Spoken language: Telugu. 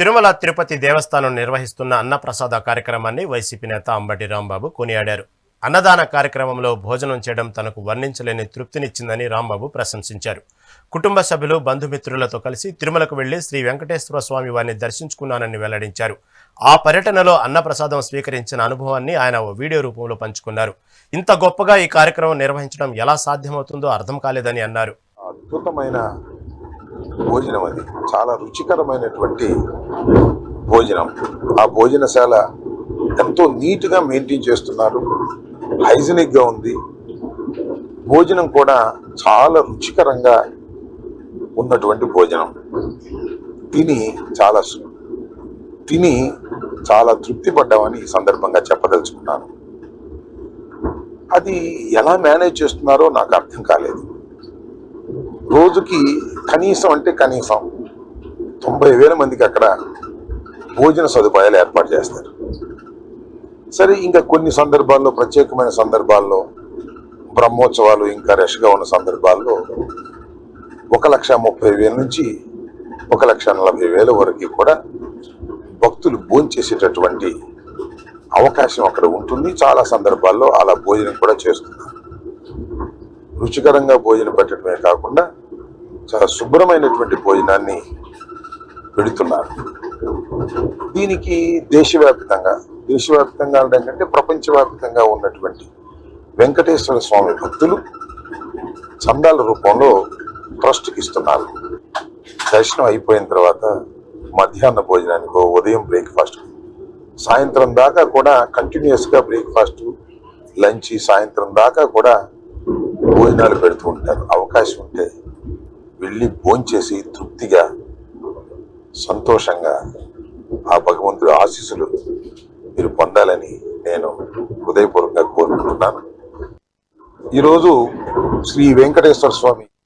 తిరుమల తిరుపతి దేవస్థానం నిర్వహిస్తున్న అన్నప్రసాద కార్యక్రమాన్ని వైసీపీ నేత అంబటి రాంబాబు కొనియాడారు. అన్నదాన కార్యక్రమంలో భోజనం చేయడం తనకు వర్ణించలేని తృప్తినిచ్చిందని రాంబాబు ప్రశంసించారు. కుటుంబ సభ్యులు బంధుమిత్రులతో కలిసి తిరుమలకు వెళ్ళి శ్రీ వెంకటేశ్వర స్వామి వారిని దర్శించుకున్నానని వెల్లడించారు. ఆ పర్యటనలో అన్నప్రసాదం స్వీకరించిన అనుభవాన్ని ఆయన ఓ వీడియో రూపంలో పంచుకున్నారు. ఇంత గొప్పగా ఈ కార్యక్రమం నిర్వహించడం ఎలా సాధ్యమవుతుందో అర్థం కాలేదని అన్నారు. అద్భుతమైన భోజనం అది. చాలా రుచికరమైనటువంటి భోజనం. ఆ భోజనశాల ఎంతో నీట్గా మెయింటైన్ చేస్తున్నారు. హైజీనిక్గా ఉంది. భోజనం కూడా చాలా రుచికరంగా ఉన్నటువంటి భోజనం. తిని చాలా తిని చాలా తృప్తి పడ్డామని ఈ సందర్భంగా చెప్పదలుచుకున్నాను. అది ఎలా మేనేజ్ చేస్తున్నారో నాకు అర్థం కాలేదు. రోజుకి కనీసం అంటే కనీసం తొంభై వేల మందికి అక్కడ భోజన సదుపాయాలు ఏర్పాటు చేస్తారు. సరే ఇంకా కొన్ని సందర్భాల్లో ప్రత్యేకమైన సందర్భాల్లో బ్రహ్మోత్సవాలు ఇంకా రష్గా ఉన్న సందర్భాల్లో ఒక లక్ష ముప్పై వేల నుంచి ఒక లక్ష నలభై వేల వరకు కూడా భక్తులు భోంచేసేటటువంటి అవకాశం అక్కడ ఉంటుంది. చాలా సందర్భాల్లో అలా భోజనం కూడా చేస్తున్నారు. రుచికరంగా భోజనం పెట్టడమే కాకుండా చాలా శుభ్రమైనటువంటి భోజనాన్ని పెడుతున్నారు. దీనికి దేశవ్యాప్తంగా దేశవ్యాప్తంగా అనడం కంటే ప్రపంచవ్యాప్తంగా ఉన్నటువంటి వెంకటేశ్వర స్వామి భక్తులు చందాల రూపంలో ట్రస్ట్కి ఇస్తున్నారు. దర్శనం అయిపోయిన తర్వాత మధ్యాహ్న భోజనానికి ఉదయం బ్రేక్ఫాస్ట్. సాయంత్రం దాకా కూడా కంటిన్యూస్గా బ్రేక్ఫాస్ట్ లంచ్ సాయంత్రం దాకా కూడా భోజనాలు పెడుతూ ఉంటారు. అవకాశం ఉంటే వెళ్ళి భోంచేసి తృప్తిగా సంతోషంగా ఆ భగవంతుడి ఆశీస్సులు మీరు పొందాలని నేను హృదయపూర్వకంగా కోరుకుంటున్నాను. ఈరోజు శ్రీ వెంకటేశ్వర స్వామి